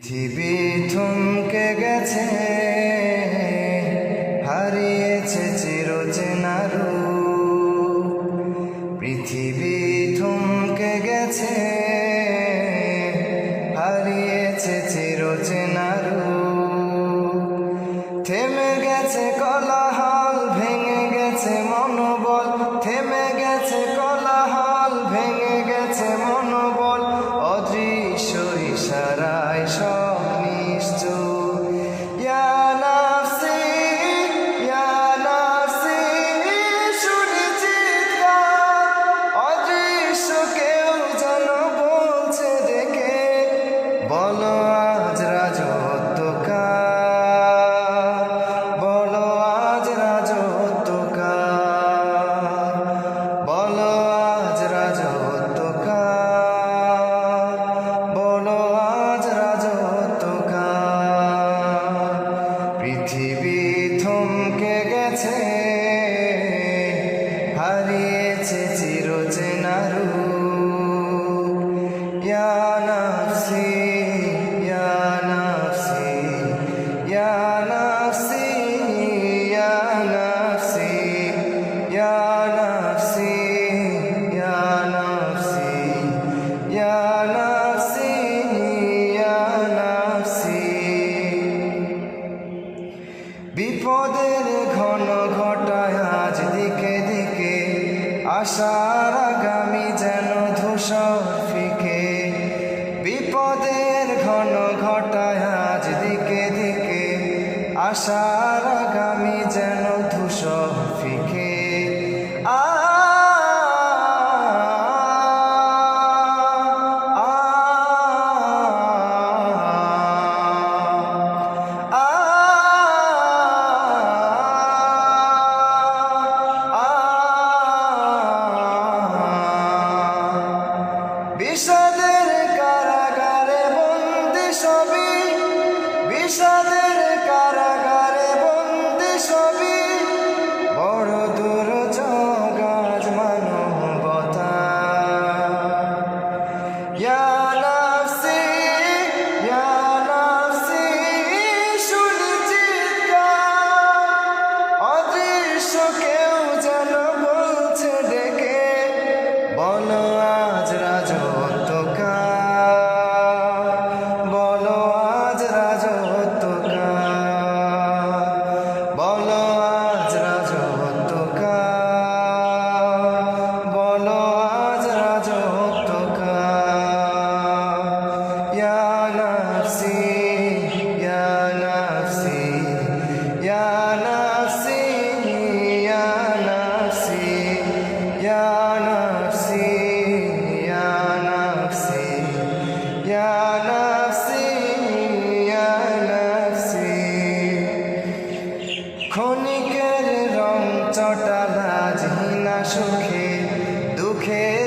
পৃথিবী থমকে গেছে হারিয়েছে চিরচেনা পৃথিবী থমকে গেছে হারিয়েছে চিরচেনা থেমে গেছে কলা I saw. রচনার নাফসি ইয়া নাফসি ইয়া নাফসি ইয়া ঘটায় আজ দিকে দিকে আশা দাগ যেন ধূসর ফিকে বিপদের ঘন ঘটায় আজ দিকে দিকে আশার ক্ষণিকের রং চটা লাজ সুখে দুঃখে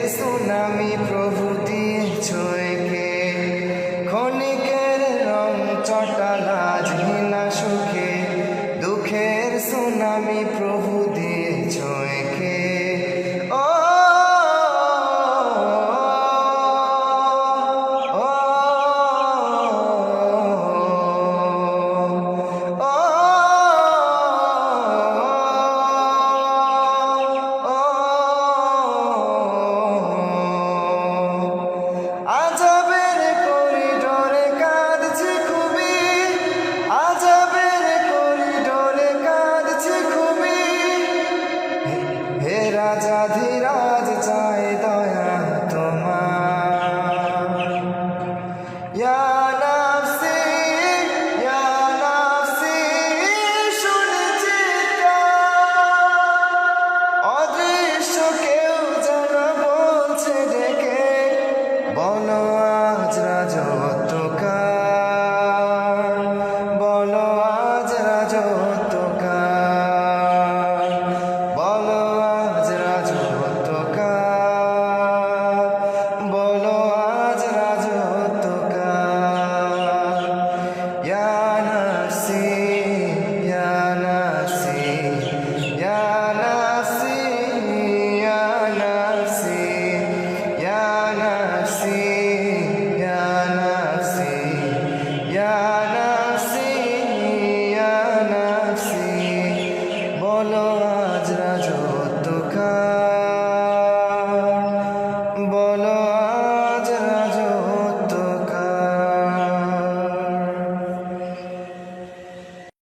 لا